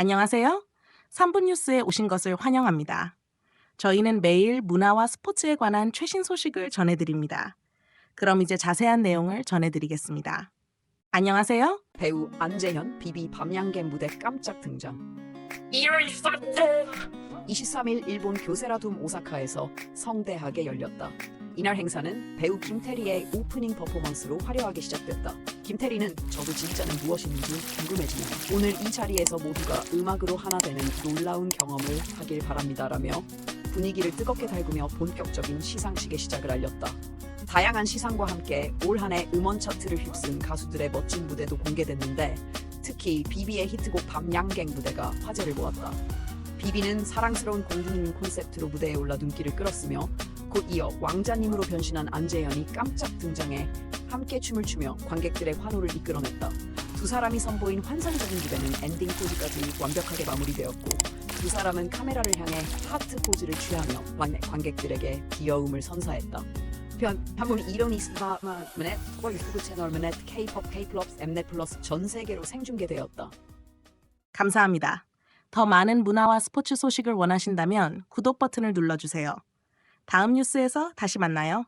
안녕하세요. 3분 뉴스에 오신 것을 환영합니다. 저희는 매일 문화와 스포츠에 관한 최신 소식을 전해드립니다. 그럼 이제 자세한 내용을 전해드리겠습니다. 안녕하세요. 배우 안재현 비비 밤양개 무대 깜짝 등장. 23일 일본 교세라둠 오사카에서 성대하게 열렸다. 이날 행사는 배우 김태리의 오프닝 퍼포먼스로 화려하게 시작됐다. 김태리는 저도 진짜는 무엇인지 궁금해지네요. 오늘 이 자리에서 모두가 음악으로 하나 되는 놀라운 경험을 하길 바랍니다라며 분위기를 뜨겁게 달구며 본격적인 시상식의 시작을 알렸다. 다양한 시상과 함께 올 한해 음원 차트를 휩쓴 가수들의 멋진 무대도 공개됐는데 특히 비비의 히트곡 밤양갱 무대가 화제를 모았다. 비비는 사랑스러운 공주님 콘셉트로 무대에 올라 눈길을 끌었으며 곧 이어 왕자님으로 변신한 안재현이 깜짝 등장해 함께 춤을 추며 관객들의 환호를 이끌어냈다. 두 사람이 선보인 환상적인 무대는 엔딩 포즈까지 완벽하게 마무리되었고 두 사람은 카메라를 향해 하트 포즈를 취하며 관- 관객들에게 귀여움을 선사했다. 편 이론이 스마트넷 과 유튜브 채널 넷 K-pop, K-플러스, 엠넷 플러스 전 세계로 생중계되었다. 감사합니다. 더 많은 문화와 스포츠 소식을 원하신다면 구독 버튼을 눌러주세요. 다음 뉴스에서 다시 만나요.